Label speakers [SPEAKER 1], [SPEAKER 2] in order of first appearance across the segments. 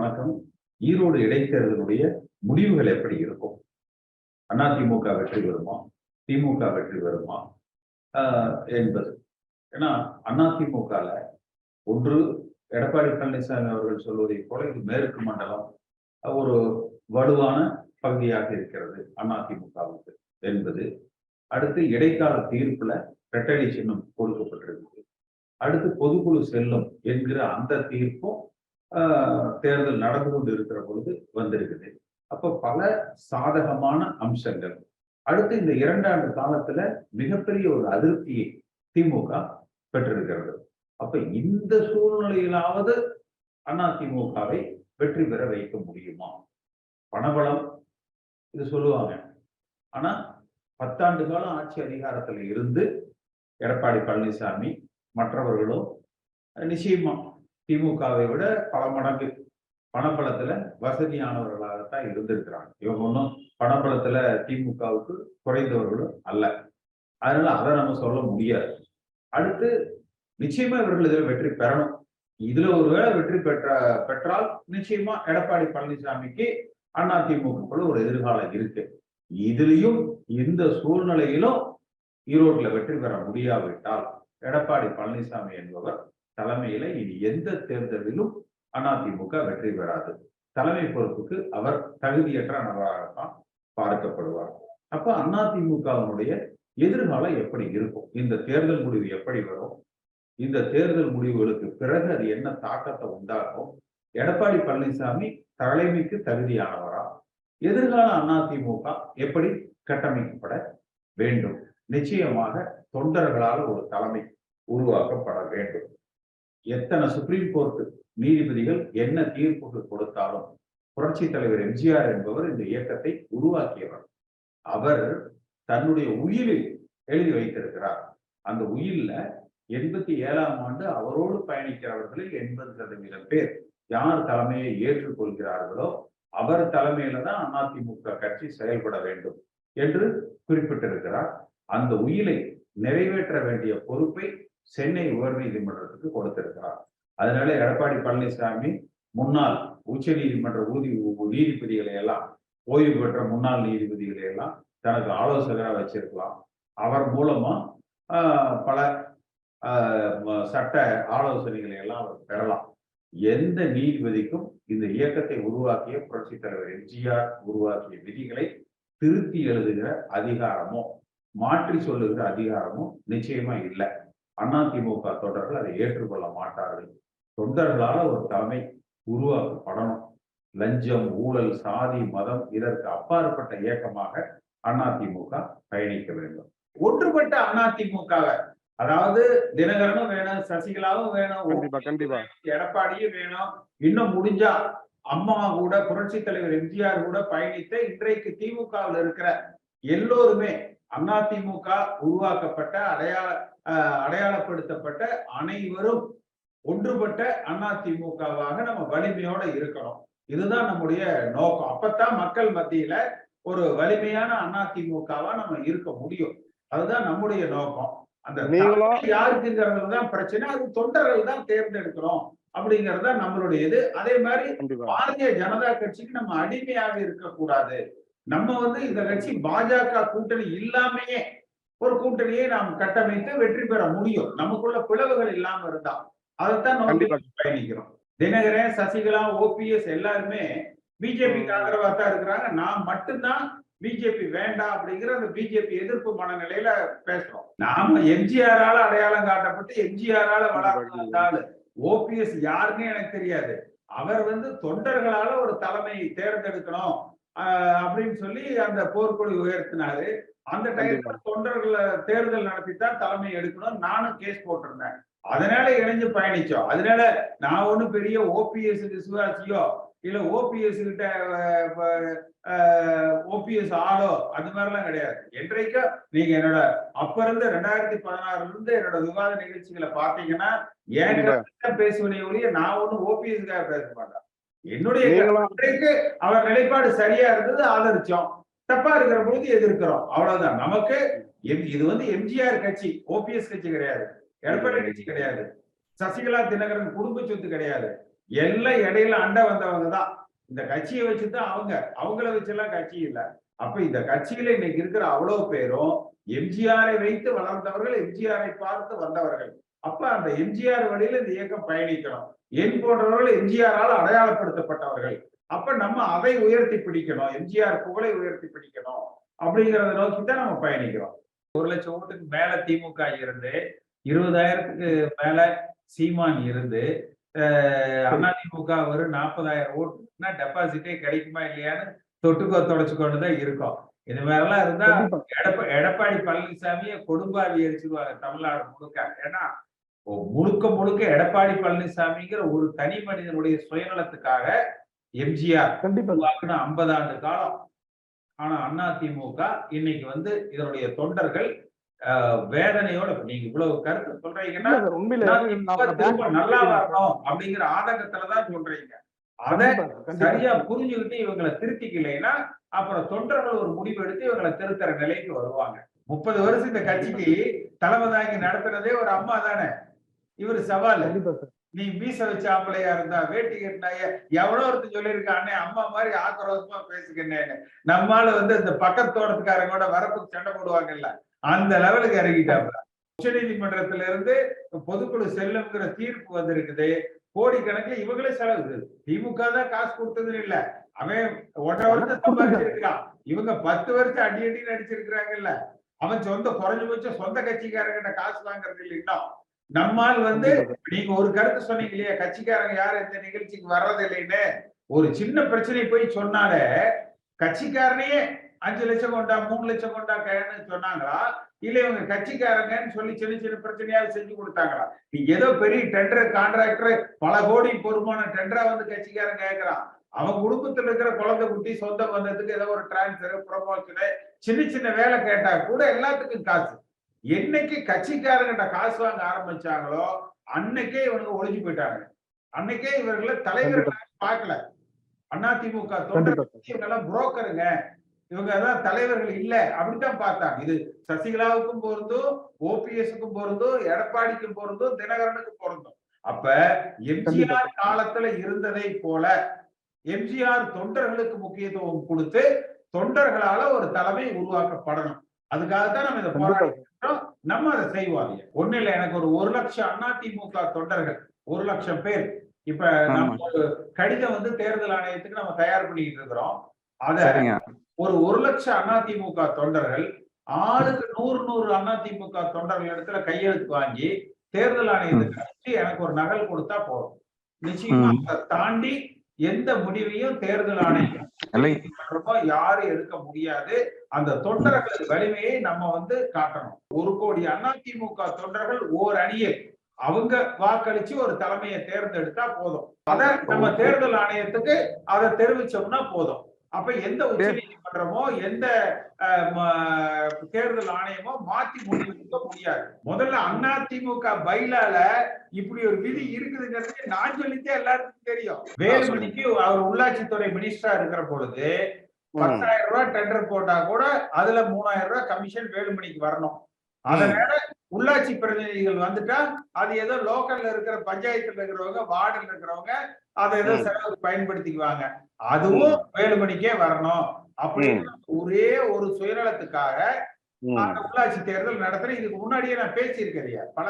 [SPEAKER 1] வணக்கம். ஈரோடு இடைத்தேர்தலுடைய முடிவுகள் எப்படி இருக்கும்? அண்ணா திமுக வெற்றி பெறுமா திமுக வெற்றி பெறுமா என்பது. ஏன்னா அதிமுகல ஒன்று எடப்பாடி பழனிசாமி அவர்கள் சொல்வதை போல இது மேற்கு மண்டலம் ஒரு வலுவான பகுதியாக இருக்கிறது அதிமுகவுக்கு என்பது. அடுத்து இடைக்கால தீர்ப்புல ரெட்டடி சின்னம் கொடுக்கப்பட்டிருக்கு அடுத்து பொதுக்குழு செல்லும் என்கிற அந்த தீர்ப்பும் தேர்தல் நடந்து கொண்டு இருக்கிற பொழுது வந்திருக்குது. அப்போ பல சாதகமான அம்சங்கள். அடுத்து இந்த இரண்டாண்டு காலத்துல மிகப்பெரிய ஒரு அதிருப்தியை திமுக பெற்றிருக்கிறது. அப்ப இந்த சூழ்நிலையிலாவது அதிமுகவை வெற்றி பெற வைக்க முடியுமா? பணபலம் இது சொல்லுவாங்க. ஆனா பத்தாண்டு காலம் ஆட்சி அதிகாரத்தில் இருந்து எடப்பாடி பழனிசாமி மற்றவர்களும் நிச்சயமா திமுகவை விட பல மடங்கு பணப்பலத்துல வசதியானவர்களாகத்தான் இருந்திருக்கிறாங்க. இவங்க ஒன்றும் பணப்பலத்துல திமுகவுக்கு குறைந்தவர்களும் அல்ல. அதனால அதை நம்ம சொல்ல முடியாது. அடுத்து நிச்சயமா இவர்கள் இதில் வெற்றி பெறணும். இதுல ஒருவேளை வெற்றி பெற்ற பெற்றால் நிச்சயமா எடப்பாடி பழனிசாமிக்கு அதிமுக ஒரு எதிர்காலம் இருக்கு. இதுலயும் இந்த சூழ்நிலையிலும் ஈரோட்ல வெற்றி பெற முடியாவிட்டால் எடப்பாடி பழனிசாமி என்பவர் தலைமையில இனி எந்த தேர்தலிலும் அதிமுக வெற்றி பெறாது. தலைமை பொறுப்புக்கு அவர் தகுதியற்ற நபராகத்தான் பார்க்கப்படுவார். அப்ப அதிமுகவினுடைய எதிர்காலம் எப்படி இருக்கும்? இந்த தேர்தல் முடிவு எப்படி வரும்? இந்த தேர்தல் முடிவுகளுக்கு பிறகு அது என்ன தாக்கத்தை உண்டாகும் எடப்பாடி பழனிசாமி தலைமைக்கு தகுதியானவரா? எதிர்கால அதிமுக எப்படி கட்டமைக்கப்பட வேண்டும்? நிச்சயமாக தொண்டர்களால் ஒரு தலைமை உருவாக்கப்பட வேண்டும். எத்தனை சுப்ரீம் கோர்ட் நீதிபதிகள் என்ன தீர்ப்புகள் கொடுத்தாலும் புரட்சி தலைவர் எம்ஜிஆர் என்பவர் இந்த இயக்கத்தை உருவாக்கியவர். அவர் தன்னுடைய உயிரில் எழுதி வைத்திருக்கிறார். அந்த உயில்ல எண்பத்தி ஏழாம் ஆண்டு அவரோடு பயணிக்கிறவர்களில் எண்பது சதவீதம் பேர் யார் தலைமையை ஏற்றுக்கொள்கிறார்களோ அவர் தலைமையில தான் அதிமுக கட்சி செயல்பட வேண்டும் என்று குறிப்பிட்டிருக்கிறார். அந்த உயிலை நிறைவேற்ற வேண்டிய பொறுப்பை சென்னை உயர் நீதிமன்றத்துக்கு கொடுத்திருக்கிறார். அதனால எடப்பாடி பழனிசாமி முன்னாள் உச்ச நீதிமன்ற ஊதி நீதிபதிகளை எல்லாம் ஓய்வு பெற்ற முன்னாள் நீதிபதிகளை எல்லாம் தனக்கு ஆலோசகராக வச்சிருக்கலாம். அவர் மூலமா பல சட்ட ஆலோசனைகளை எல்லாம் அவர் பெறலாம். எந்த நீதிபதிக்கும் இந்த இயக்கத்தை உருவாக்கிய புரட்சி தலைவர் எம்ஜிஆர் உருவாக்கிய விதிகளை திருத்தி எழுதுகிற அதிகாரமோ மாற்றி சொல்லுகிற அதிகாரமும் நிச்சயமா இல்லை. அதிமுக தொண்டர்கள் அதை ஏற்றுக்கொள்ள மாட்டார்கள். தொண்டர்களால ஒரு தலைமை உருவாக்கப்படணும். லஞ்சம் ஊழல் சாதி மதம் இதற்கு அப்பாற்பட்ட இயக்கமாக அதிமுக பயணிக்க வேண்டும். ஒன்றுபட்ட அதிமுகவை அதாவது தினகரனும் வேணும் சசிகலாவும் வேணும் எடப்பாடியும் வேணும் இன்னும் முடிஞ்சா அம்மா கூட புரட்சி தலைவர் எம்ஜிஆர் கூட பயணித்த இன்றைக்கு திமுகவில் இருக்கிற எல்லோருமே அதிமுக உருவாக்கப்பட்ட அடையாள அடையாளப்படுத்தப்பட்ட அனைவரும் ஒன்றுபட்ட அதிமுகவாக நம்ம வலிமையோட இருக்கணும். இதுதான் நம்முடைய நோக்கம். அப்பத்தான் மக்கள் மத்தியில ஒரு வலிமையான அதிமுகவா நம்ம இருக்க முடியும். அதுதான் நம்முடைய நோக்கம். அந்த யாருக்குங்கிறது தான் பிரச்சனை. அது தொண்டர்கள் தான் தேர்ந்தெடுக்கிறோம் அப்படிங்கிறது தான் நம்மளுடைய இது அதே மாதிரி பாரதிய ஜனதா கட்சிக்கு நம்ம அடிமையாக இருக்கக்கூடாது. நம்ம வந்து இந்த கட்சி பாஜக கூட்டணி இல்லாமையே ஒரு கூட்டணியை நாம் கட்டமைத்து வெற்றி பெற முடியும். நமக்குள்ள பிளவுகள் இல்லாம இருந்தா அதைத்தான் நம்ம பயணிக்கிறோம். தினகரன் சசிகலா ஓபிஎஸ் எல்லாருமே பிஜேபிக்கு ஆதரவா தான் இருக்கிறாங்க. நான் மட்டும்தான் பிஜேபி வேண்டாம் அப்படிங்கிற அந்த பிஜேபி எதிர்ப்பு மனநிலையில பேசுறோம். நாம எம்ஜிஆரால அடையாளம் காட்டப்பட்டு எம்ஜிஆரால வளர்ந்தாலும் ஓபிஎஸ் யாருன்னு எனக்கு தெரியாது. அவர் வந்து தொண்டர்களால ஒரு தலைமையை தேர்ந்தெடுக்கணும். அப்படின்னு சொல்லி அந்த போர்க்கொடி உயர்த்தினாரு. அந்த டைம்ல தொண்டர்களை தேர்தல் நடத்தித்தான் தலைமை எடுக்கணும். நானும் கேஸ் போட்டிருந்தேன். அதனால இணைஞ்சு பயணிச்சோம். அதனால நான் ஒண்ணு பெரிய ஓபிஎஸ் விசுவாசியோ இல்ல ஓபிஎஸ் கிட்ட ஓபிஎஸ் ஆளோ அந்த மாதிரிலாம் கிடையாது. என்றைக்கும் நீங்க என்னோட அப்ப இருந்து ரெண்டாயிரத்தி பதினாறுல இருந்து என்னோட விவாத நிகழ்ச்சிகளை பாத்தீங்கன்னா ஏன் பேசுவனே ஒழிய நான் ஒண்ணும் ஓபிஎஸ்க்காக பேச மாட்டேன். என்னுடைய அவர் நிலைப்பாடு சரியா இருந்தது ஆதரிச்சோம். தப்பா இருக்கிற பொழுது எதிர்க்கிறோம். அவ்வளவுதான். நமக்கு இது வந்து எம்ஜிஆர் கட்சி ஓபிஎஸ் கட்சி கிடையாது. எடப்பாடி கட்சி கிடையாது. சசிகலா தினகரன் குடும்ப சொத்து கிடையாது. எல்லாம் இடையில அண்ட வந்தவங்க தான். இந்த கட்சியை வச்சுதான் அவங்க. அவங்கள வச்செல்லாம் கட்சி இல்ல. அப்ப இந்த கட்சியில இன்னைக்கு இருக்கிற அவ்வளவு பேரும் எம்ஜிஆரை வைத்து வளர்ந்தவர்கள் எம்ஜிஆரை பார்த்து வந்தவர்கள். அப்ப அந்த எம்ஜிஆர் வழியில இந்த இயக்கம் பயணிக்கணும். என் போன்றவர்கள் எம்ஜிஆரால் அடையாளப்படுத்தப்பட்டவர்கள். அப்ப நம்ம அதை உயர்த்தி பிடிக்கணும். எம்ஜிஆர் புகழை உயர்த்தி பிடிக்கணும். அப்படிங்கறத நோக்கி தான் நம்ம பயணிக்கிறோம். ஒரு லட்சம் ஓட்டுக்கு மேல திமுக இருந்து இருபதாயிரத்துக்கு மேல சீமான் இருந்து அதிமுக ஒரு நாற்பதாயிரம் ஓட்டுனா டெபாசிட்டே கிடைக்குமா இல்லையான்னு தொட்டுக்கோ தொடச்சுக்கொண்டு தான் இருக்கும். இது மாதிரிலாம் இருந்தா எடப்பா எடப்பாடி பழனிசாமியை கொடும்பாவி அடிச்சிருவாங்க தமிழ்நாடு முழுக்க. ஏன்னா முழுக்க முழுக்க எடப்பாடி பழனிசாமிங்கிற ஒரு தனி மனிதனுடைய சுயநலத்துக்காக எம்ஜிஆர்
[SPEAKER 2] கண்டிப்பா.
[SPEAKER 1] ஐம்பது ஆண்டு காலம். ஆனா அண்ணா திமுக இன்னைக்கு வந்து இதனுடைய தொண்டர்கள் வேதனையோட நீங்க இவ்வளவு கருத்து சொல்றீங்கன்னா நல்லா வரணும் அப்படிங்கிற ஆதங்கத்துலதான் சொல்றீங்க. அத சரியா புரிஞ்சுக்கிட்டு இவங்களை திருத்திக்கலைன்னா அப்புறம் தொண்டர்கள் ஒரு முடிவு எடுத்து இவங்களை திருத்தற நிலைக்கு வருவாங்க. முப்பது வருஷம் இந்த கட்சிக்கு தலைமை தாங்கி நடத்துனதே ஒரு அம்மா தானே. இவர் சவால். நீ மீச வச்ச ஆம்பளையா இருந்தா வேட்டி கட்டினாய எவ்வளவு ஒருத்தர் சொல்லியிருக்கானே அம்மா மாதிரி ஆக்ரோஷமா பேசுகிறேன்னு. நம்மால வந்து இந்த பக்கத்தோட்டத்துக்காரங்க வரப்புக்கு சண்டை போடுவாங்கல்ல அந்த லெவலுக்கு இறங்கிட்டாப்ல. உச்ச நீதிமன்றத்துல இருந்து பொதுக்குழு செல்லுங்கிற தீர்ப்பு வந்திருக்குது. கோடிக்கணக்கில் இவங்களே செலவு. திமுக தான் காசு கொடுத்ததுன்னு இல்ல. அவன் ஒன்றரை வருஷம் சம்பாதிச்சிருக்கான் இவங்க பத்து வருஷம் அடி அடி நடிச்சிருக்கிறாங்கல்ல. அவன் சொந்த குறைஞ்சபட்சம் சொந்த கட்சிக்காரங்கிட்ட காசு வாங்குறது இல்லை இன்னும். நம்மால் வந்து நீங்க ஒரு கருத்து சொன்னீங்க இல்லையா? கட்சிக்காரங்க யாரும் இந்த நிகழ்ச்சிக்கு வர்றது இல்லைன்னு? ஒரு சின்ன பிரச்சனை போய் சொன்னாலே கட்சிக்காரனையே அஞ்சு லட்சம் கொண்டா மூணு லட்சம் கொண்டா கைன்னு சொன்னாங்களா? இல்ல இவங்க கட்சிக்காரங்கன்னு சொல்லி சின்ன சின்ன பிரச்சனையாவது செஞ்சு கொடுத்தாங்களா? நீ ஏதோ பெரிய டெண்டர் கான்ட்ராக்டர் பல கோடி பொறுமான டெண்டரா வந்து கட்சிக்காரன் கேட்கறான் அவன் குடும்பத்துல இருக்கிற குழந்தை குட்டி சொந்த பந்தத்துக்கு ஏதோ ஒரு டிரான்ஸ்பர் ப்ரொமோஷனு சின்ன சின்ன வேலை கேட்டா கூட எல்லாத்துக்கும் காசு. என்னைக்கு கட்சிக்காரங்கிட்ட காசு வாங்க ஆரம்பிச்சாங்களோ அன்னைக்கே இவனுக்கு ஒழிஞ்சு போயிட்டாங்க. அன்னைக்கே இவர்களை தலைவர்கள் பார்க்கல. அதிமுக இவங்க எல்லாம் புரோக்கருங்க இவங்க தான் தலைவர்கள் இல்ல அப்படித்தான் பார்த்தாங்க. இது சசிகலாவுக்கும் பொருந்தும் ஓபிஎஸ்க்கும் பொருந்தும் எடப்பாடிக்கும் பொருந்தும் தினகரனுக்கும் பொருந்தும். அப்ப எம்ஜிஆர் காலத்துல இருந்ததை போல எம்ஜிஆர் தொண்டர்களுக்கு முக்கியத்துவம் கொடுத்து தொண்டர்களால ஒரு தலைமை உருவாக்கப்படணும். அதுக்காகத்தான் நம்ம இதை போராடுறோம் நம்ம அதை செய்வோம் ஒண்ணு இல்ல எனக்கு ஒரு ஒரு லட்சம் அதிமுக தொண்டர்கள் ஒரு லட்சம் பேர். இப்ப நம்ம ஒரு கடிதம் வந்து தேர்தல் ஆணையத்துக்கு நம்ம தயார் பண்ணிட்டு இருக்கிறோம். அத ஒரு ஒரு லட்சம் அதிமுக தொண்டர்கள் ஆளுக்கு நூறு நூறு அதிமுக தொண்டர்கள் இடத்துல கையெழுத்து வாங்கி தேர்தல் ஆணையத்துக்கு அனுப்பிச்சு எனக்கு ஒரு நகல் கொடுத்தா போதும். நிச்சயமா அதை தாண்டி எந்த முடிவையும் தேர்தல் ஆணையம் யாரும் எடுக்க முடியாது. அந்த தொண்டர்கள் வலிமையை நம்ம வந்து காட்டணும். ஒரு கோடி அதிமுக தொண்டர்கள் ஓர் அணியை அவங்க வாக்களிச்சு ஒரு தலைமையை தேர்ந்தெடுத்தா போதும். அத நம்ம தேர்தல் ஆணையத்துக்கு அதை தெரிவிச்சோம்னா போதும். அப்ப எந்த உச்ச நீதிமன்றமோ எந்த தேர்தல் ஆணையமோ மாத்தி முடிவெடுக்க முடியாது. முதல்ல அண்ணா திமுக பைலால இப்படி ஒரு விதி இருக்குதுங்கிறது நான் சொல்லித்தே எல்லாருக்கும் தெரியும். வேலுமணிக்கு அவர் உள்ளாட்சித்துறை மினிஸ்டரா இருக்கிற பொழுது பத்தாயிரம் ரூபாய் டெண்டர் போட்டா கூட அதுல மூணாயிரம் ரூபாய் கமிஷன் வேலுமணிக்கு வரணும். அதனால உள்ளாட்சி பிரதிநிதிகள் வந்துட்டா அது ஏதோ லோக்கல்ல இருக்கிற பஞ்சாயத்துல இருக்கிறவங்க வார்டுல இருக்கிறவங்க அதை ஏதோ செலவுக்கு பயன்படுத்திக்குவாங்க. அதுவும் வேலுமணிக்கே வரணும். அப்படின்னு ஒரே ஒரு சுயநலத்துக்காக அந்த உள்ளாட்சி தேர்தல் நடத்துறேன் இதுக்கு முன்னாடியே நான் பேசியிருக்கிறேன் பல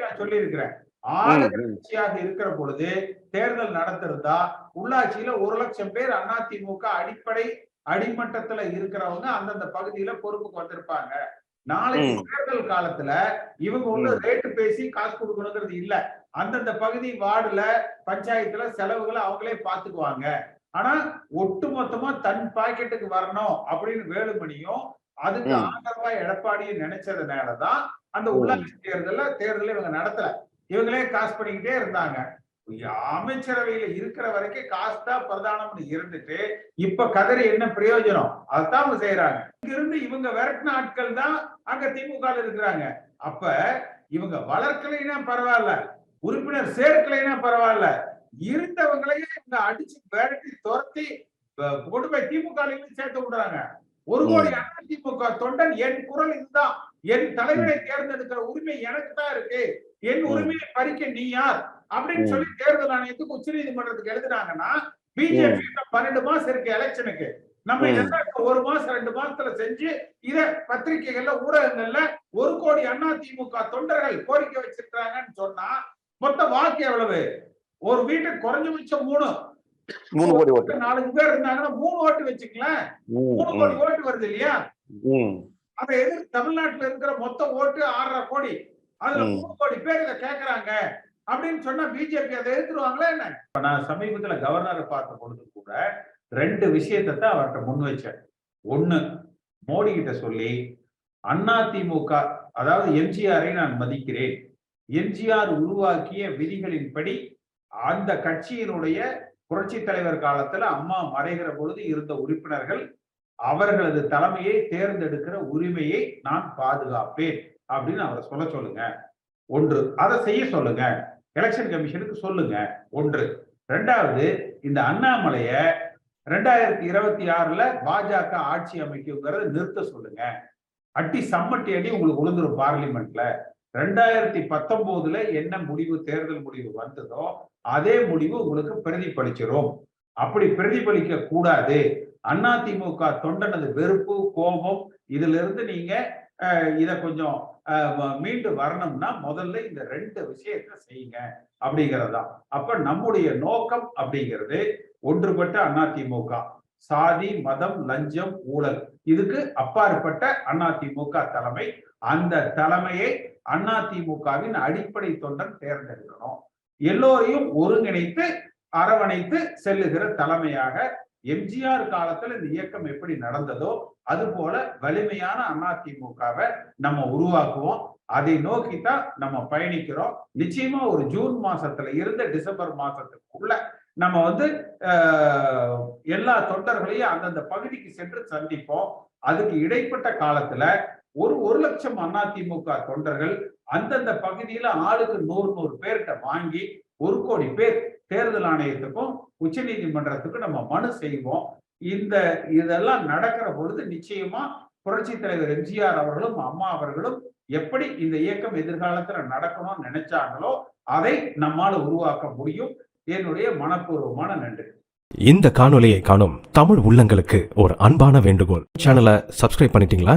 [SPEAKER 1] நான் சொல்லியிருக்கிறேன். ஆளுங்கட்சியாக இருக்கிற பொழுது தேர்தல் நடத்திருந்தா உள்ளாட்சியில ஒரு லட்சம் பேர் அதிமுக அடிப்படை அடிமட்டத்துல இருக்கிறவங்க அந்தந்த பகுதியில பொறுப்புக்கு வந்திருப்பாங்க. நாளைக்கு தேர்தல் காலத்துல இவங்க ஒண்ணு ரேட்டு பேசி காசு கொடுக்கணுங்கிறது இல்ல. அந்தந்த பகுதி வார்டுல பஞ்சாயத்துல செலவுகளை அவங்களே பாத்துக்குவாங்க ஆனா ஒட்டு மொத்தமா தன் பாக்கெட்டுக்கு வரணும் அப்படின்னு வேலுமணியும் அதுக்கு ஆதரவா எடப்பாடியும் நினைச்சதுனாலதான் அந்த உள்ளாட்சி தேர்தல தேர்தல இவங்க நடத்தல. இவங்களே காசு பண்ணிக்கிட்டே இருந்தாங்க. அமைச்சரவையில இருக்கிற வரைக்கும் காசு தான் பிரதானம்னு இருந்துட்டு இப்ப கதறி என்ன பிரயோஜனம்? அதான் அவங்க செய்யறாங்க. இங்க இருந்து இவங்க விரட்டின ஆட்கள் தான் அங்க திமுக இருக்கிறாங்க. அப்ப இவங்க வளர்க்கலைன்னா பரவாயில்ல உறுப்பினர் சேர்க்கலைன்னா பரவாயில்ல இருந்தவங்களையே இவங்க அடிச்சு விரட்டி துரத்தி கொண்டு போய் திமுக சேர்த்து விடுறாங்க. ஒரு கோடி அதிமுக தொண்டன் என் குரல் இதுதான். என் தலைவரை தேர்ந்தெடுக்கிற உரிமை எனக்கு தான் இருக்கு. என் உரிமையை பறிக்க நீ யார்? அப்படின்னு. சொல்லி தேர்தல் ஆணையத்துக்கு உச்ச நீதிமன்றத்துக்கு எழுதுனாங்கன்னா பிஜேபி பன்னெண்டு மாசம் இருக்கு எலெக்ஷனுக்கு. நம்ம. இதெல்லாம் ஒரு மாசம் ரெண்டு மாசத்துல செஞ்சு இத பத்திரிகைகள்ல ஊடகங்கள்ல ஒரு கோடி அண்ணா திமுக தொண்டர்கள் கோரிக்கை வச்சிருக்காங்கன்னு சொன்னா மொத்த வாக்கு எவ்வளவு? ஒரு வீட்டுக்கு குறைஞ்சபட்சம் மூணு.
[SPEAKER 2] மூணு கோடி ஓட்டு.
[SPEAKER 1] நாலு பேர் இருந்தாங்கன்னா மூணு ஓட்டு வச்சுக்கலாம் மூணு கோடி ஓட்டு வருது இல்லையா? அதை எதிர் தமிழ்நாட்டுல இருக்கிற மொத்த ஓட்டு ஆறரை கோடி. அதுல. மூணு கோடி பேர் இதை கேக்குறாங்க. அப்படின்னு சொன்னா பிஜேபி அதை எதிர்த்துருவாங்களா என்ன? இப்ப நான் சமீபத்துல கவர்னரை பார்த்த பொழுது கூட ரெண்டு விஷயத்தை அவர்கிட்ட முன் வச்சேன். ஒண்ணு மோடி கிட்ட சொல்லி அண்ணா திமுக அதாவது எம்ஜிஆரை நான் மதிக்கிறேன். எம்ஜிஆர் உருவாக்கிய விதிகளின்படி அந்த கட்சியினுடைய புரட்சி தலைவர் காலத்துல அம்மா மறைகிற பொழுது இருந்த உறுப்பினர்கள் அவர்களது தலைமையை தேர்ந்தெடுக்கிற உரிமையை நான் பாதுகாப்பேன் அப்படின்னு அவரை சொல்ல சொல்லுங்க. ஒன்று அதை செய்ய சொல்லுங்க. எலெக்ஷன் கமிஷனுக்கு சொல்லுங்க. ஒன்று. ரெண்டாவது இந்த அண்ணாமலைய ரெண்டாயிரத்தி இருபத்தி ஆறுல பாஜக ஆட்சி அமைக்குங்கிறத நிறுத்த சொல்லுங்க. அட்டி சம்மட்டி அடி உங்களுக்கு விழுந்துரும் பார்லிமெண்ட்ல. ரெண்டாயிரத்தி பத்தொன்பதுல என்ன முடிவு தேர்தல் முடிவு வந்ததோ அதே முடிவு உங்களுக்கு பிரதிபலிச்சிடும் அப்படி பிரதிபலிக்க கூடாது. அதிமுக தொண்டனது வெறுப்பு கோபம் இதுல இருந்து நீங்க இதை கொஞ்சம் மீண்டு வரணும்னா முதல்ல இந்த ரெண்டு விஷயத்த செய்யுங்க அப்படிங்கிறதா. அப்ப நம்முடைய நோக்கம் அப்படிங்கிறது ஒன்றுபட்ட அதிமுக சாதி மதம் லஞ்சம் ஊழல். இதுக்கு அப்பாற்பட்ட அதிமுக தலைமை. அந்த தலைமையை அதிமுகவின் அடிப்படை தொண்டன் தேர்ந்தெடுக்கணும். எல்லோரையும் ஒருங்கிணைத்து அரவணைத்து செல்லுகிற தலைமையாக எம்ஜிஆர் காலத்துல இந்த இயக்கம் எப்படி நடந்ததோ அது போல வலிமையான அதிமுகவை நம்ம உருவாக்குவோம். அதை நோக்கி தான் நம்ம பயணிக்கிறோம். நிச்சயமா ஒரு ஜூன் மாசத்துல இருந்து டிசம்பர் மாசத்துக்குள்ள நம்ம வந்து எல்லா தொண்டர்களையும் அந்தந்த பகுதிக்கு சென்று சந்திப்போம். அதுக்கு இடைப்பட்ட காலத்துல ஒரு ஒரு லட்சம் அதிமுக தொண்டர்கள் அந்தந்த பகுதியில ஆளுக்கு நூறு நூறு பேர்கிட்ட வாங்கி ஒரு கோடி பேர் தேர்தல் ஆணையத்துக்கும் உச்ச நீதிமன்றத்துக்கும் நம்ம மனு செய்வோம். இந்த இதெல்லாம் நடக்கிற பொழுது நிச்சயமா புரட்சி தலைவர் எம்ஜிஆர் அவர்களும் அம்மா அவர்களும் எப்படி இந்த இயக்கம் எதிர்காலத்துல நடக்கணும்னு நினைச்சாங்களோ அதை நம்மால் உருவாக்க முடியும். என்னுடைய மனப்பூர்வமான நன்றி.
[SPEAKER 3] இந்த காணொலியை காணும் தமிழ் உள்ளங்களுக்கு ஒரு அன்பான வேண்டுகோள். சேனலை சப்ஸ்கிரைப் பண்ணிட்டீங்களா?